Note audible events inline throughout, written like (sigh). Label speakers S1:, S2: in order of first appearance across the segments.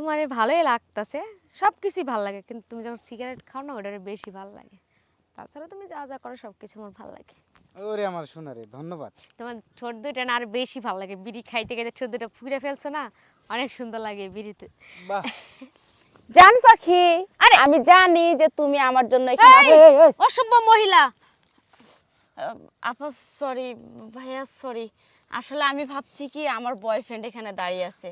S1: তোমার ভালোই লাগতাছে। সব কিছুই ভালো লাগে কিন্তু তুমি যখন সিগারেট খাও না ওটার বেশি ভালো লাগে। তাছাড়া তুমি যা যা করো সব কিছু আমার ভালো লাগে।
S2: ওরে আমার সোনারে ধন্যবাদ।
S1: তোমার ঠোঁট দুইটা না আর বেশি ভালো লাগে। বিড়ি খাইতে খাইতে ঠোঁট দুটো ফুড়ে ফেলছো না অনেক সুন্দর লাগে বিড়িতে।
S2: বাহ। (laughs)
S3: জান পাখি আরে! আমি জানি যে তুমি আমার জন্য এখানে
S1: অসভ্য মহিলা!
S3: আপা সরি ভাইয়া সরি আসলে আমি ভাবছি কি আমার বয়ফ্রেন্ড এখানে দাঁড়িয়ে আছে।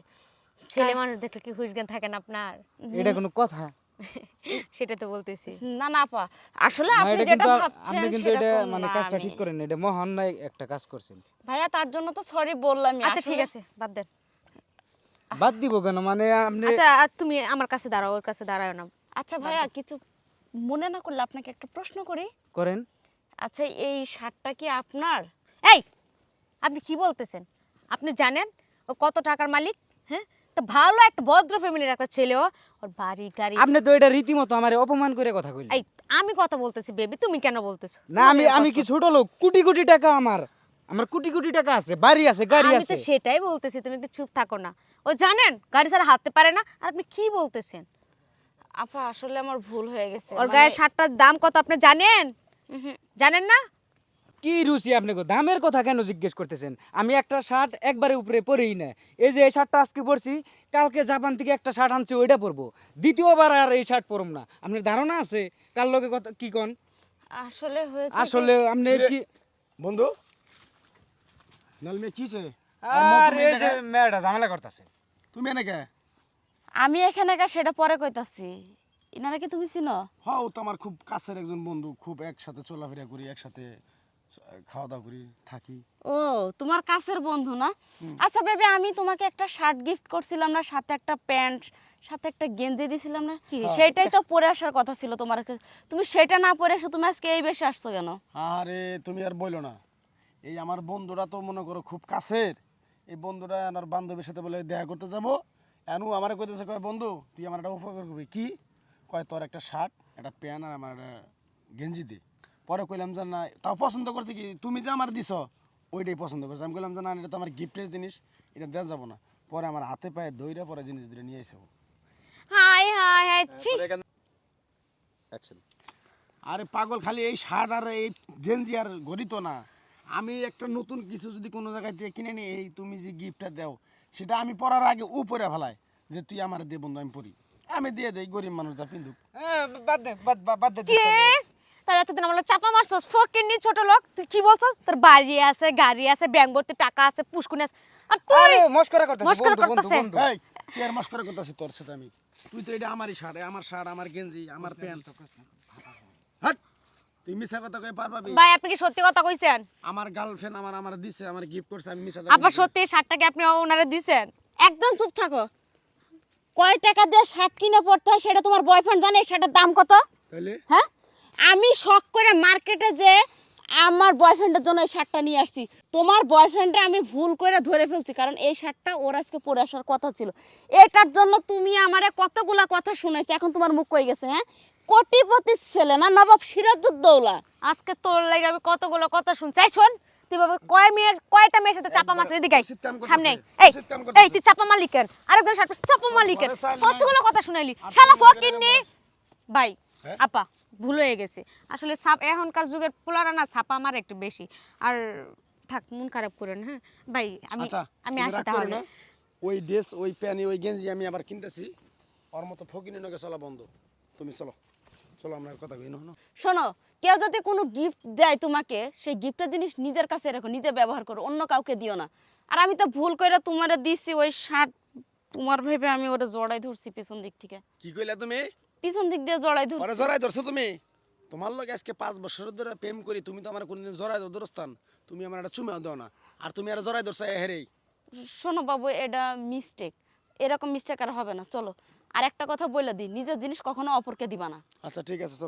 S1: ছেলে মানুষ দেখলে কি হুশ জ্ঞান থাকে না আপনার?
S2: এটা কোনো কথা? (laughs)
S1: সেটা তো বলতেছি।
S3: না না আপা। আসলে আপনি যেটা ভাবছেন
S2: আপনি কিন্তু এটা মানে কাজটা ঠিক করেন এটা মহান নয় একটা কাজ করছেন।
S3: ভাইয়া তার জন্য তো সরি বললাম
S1: আচ্ছা ঠিক আছে বাদ দেন।
S2: বাদ দিব কেন? মানে আপনি
S1: আচ্ছা আর তুমি আমার কাছে দাঁড়াও ওর কাছে দাঁড়াও না।
S3: আচ্ছা ভাইয়া কিছু মনে না করলে আপনাকে একটা প্রশ্ন করি।
S2: করেন।
S3: আচ্ছা এই শার্টটা কি আপনার?
S1: এই আপনি কি বলতেছেন? আপনি জানেন ও কত টাকার মালিক? হ্যাঁ? একটা ভালো একটা ভদ্র ফ্যামিলির একটা ছেলে ওর বাড়ি গাড়ি
S2: আপনি তো এটা রীতিমতো আমার অপমান করে কথা কইলেন।
S1: এই আমি কথা বলতেছি বেবি তুমি কেন বলতেছো?
S2: না আমি আমি কি ছোট লোক? কোটি কোটি টাকা আমার। আমার কোটি কোটি টাকা আছে বাড়ি আছে গাড়ি
S1: আমি তো সেটাই বলতেছি তুমি একটু চুপ থাকো না। ও জানেন গাড়ি ছাড়া হাঁটতে পারে না আর আপনি কি বলতেছেন?
S3: আপা আসলে আমার ভুল হয়ে গেছে
S1: ওর
S3: মানে-
S1: গায়ে শার্টটার দাম কত আপনি জানেন? জানেন না?
S2: কি রুচি আপনি দামের কথা কেন জিজ্ঞেস করতেছেন? আমি একটা শার্ট একবারে উপরে পরেই না। এই যে এই শার্টটা আজকে পরছি কালকে জাপান থেকে একটা শার্ট আনছি ওইটা পরবো। দ্বিতীয়বার আর এই শার্ট পরব না। আপনার ধারণা আছে? কার লগে কথা কি কন?
S3: আসলে হয়েছে
S2: আসলে আপনি কি
S4: বন্ধু? নালমে কিছে
S2: আর এই যে মেয়েটা ঝামেলা করতেছে।
S4: তুমি এনে কে?
S3: আমি এখানে কা সেটা পরে কইতাছি। ইনারা কি তুমি চিনো?
S4: হ্যাঁ ও তো আমার খুব কাছের একজন বন্ধু খুব একসাথে চলাফেরা করি একসাথে খাওয়া দাওয়া করি থাকি।
S3: ও তোমার কাছের বন্ধু না? আচ্ছা বেবি আমি তোমাকে একটা শার্ট গিফট করছিলাম না সাথে একটা প্যান্ট সাথে একটা গেঞ্জি দিছিলাম না? সেটাই তো পরে আসার কথা ছিল তোমার কাছে। তুমি সেটা না পরে এসে তুমি আজকে এই বেশে আসছো কেন?
S4: আরে তুমি আর বইলো না। এই আমার বন্ধুরা তো মনে করো খুব কাছের। এই বন্ধুরা আমার বান্ধবীর সাথে বলে দেখা করতে যাব। এনু আমার কইতেছে কয় বন্ধু তুই আমার একটা উপকার করবি। কি? কয় তোর একটা শার্ট একটা প্যান্ট আর আমার একটা গেঞ্জি দে। পরে কইলাম যে না তাও পছন্দ করছে কি? তুমি যে আমার দিছ ওইটাই পছন্দ করছে। আমি কইলাম যে না এটা তো আমার গিফটের জিনিস এটা দেওয়া যাব না। পরে আমার হাতে পায়ে দইরা পরে জিনিস দুটো নিয়ে এসে
S1: হাই হাই হাই ছি।
S4: আরে পাগল খালি এই শার্ট আর এই গেঞ্জি আর ঘড়ি তো না। আমি একটা নতুন কিছু যদি কোনো জায়গায় থেকে কিনে নিই এই তুমি যে গিফটটা দাও সেটা আমি পরার আগে ও পরে ফেলাই যে তুই আমার দে বন্ধু আমি পরি। আমি দিয়ে দেই গরিব মানুষ যা পিন্ধুক।
S2: বাদ দে বাদ বাদ- বাদ দে।
S1: তাহলে এতদিন আমরা চাপা মারছস ফকির নি ছোট লোক। তুই কি বলছস তোর বাড়ি আছে গাড়ি আছে ব্যাংক ভর্তি টাকা আছে পুষ্কুনি আছে। আর তুই
S2: আরে মস্করা করতেছে
S1: মস্করা
S2: বন্ধু বন্ধু
S1: করতেছে।
S2: বন্ধু।
S4: এই তুই আর মস্করা করতেছিস তোর সাথে আমি। তুই তো এটা আমারই শার্ট আমার শার্ট আমার গেঞ্জি আমার প্যান্ট হাট! তুই মিছা কথা কই পার পাবি?
S1: ভাই আপনি কি সত্যি কথা কইছেন?
S4: আমার গার্লফ্রেন্ড আমার আমার দিছে আমার গিফট করছে আমি মিছা
S1: আবার সত্যি শার্টটা কি আপনি ওনারে দিছেন?
S3: একদম চুপ থাকো। কয় টাকা দিয়ে শার্ট কিনে পড়তে হয় সেটা তোমার বয়ফ্রেন্ড জানে এই শার্টের দাম কত?
S4: তাইলে?
S3: হ্যাঁ? আমি শখ করে মার্কেটে যে আমার বয়ফ্রেন্ডের জন্য এই শার্টটা নিয়ে আসছি। তোমার বয়ফ্রেন্ডে আমি ভুল করে ধরে ফেলছি কারণ এই শার্টটা ওর আজকে পরে আসার কথা ছিল। এটার জন্য তুমি আমারে কতগুলা কথা শুনেছো এখন তোমার মুখ কই গেছে হ্যাঁ? কোটিপতি ছেলে না নবাব সিরাজউদ্দৌলা।
S1: আজকে তোর লাগে আমি কতগুলো কথা শুনছি। এই শোন তুই বাবা কয় মেয়ের কয়টা মেয়ের সাথে চাপা মারছিস? এদিকে সামনে এই এই তুই চাপা মালিকের আরেকজন শার্ট চাপা মালিকের। কতগুলো কথা শুনাইলি? শালা ফকির নি ভাই
S4: হ্যাঁ?
S1: আপা ভুল হয়ে গেছে। আসলে সাপ এখনকার যুগের পোলারা না ছাপা আমার একটু বেশি। আর থাক মন খারাপ করেন হ্যাঁ? ভাই আমি
S4: আচ্ছা
S1: আমি আসি তাহলে।
S4: ওই ড্রেস ওই প্যান্ট ওই গেঞ্জি আমি আবার কিনতেছি। ওর মতো ফকিনি নগে চলা বন্ধ। তুমি চলো। চলো আমরা কথা কই না
S3: শোনো কেউ যদি কোনো গিফট দেয় তোমাকে সেই গিফটের জিনিস নিজের কাছে রাখো নিজে ব্যবহার করো অন্য কাউকে দিও না। আর আমি তো ভুল করে তোমারে দিছি ওই শার্ট তোমার ভেবে আমি ওটা জড়াই ধরছি পেছন দিক থেকে।
S4: কি কইলা তুমি?
S3: পিছন দিক দিয়ে জড়াই ধরছি।
S4: জড়াই ধরছো তুমি? তোমার লগে আজকে পাঁচ বছর ধরে প্রেম করি তুমি তো আমার কোনদিন জড়াই ধরস্তান তুমি আমার একটা চুমা দাও না। আর তুমি আর জড়াই ধরছো হেরেই।
S3: শোনো বাবু এটা মিস্টেক এরকম মিস্টেক আর হবে না চলো। আর একটা কথা বলে দিই নিজের জিনিস কখনো অপরকে দিবা না।
S4: আচ্ছা ঠিক আছে চলো।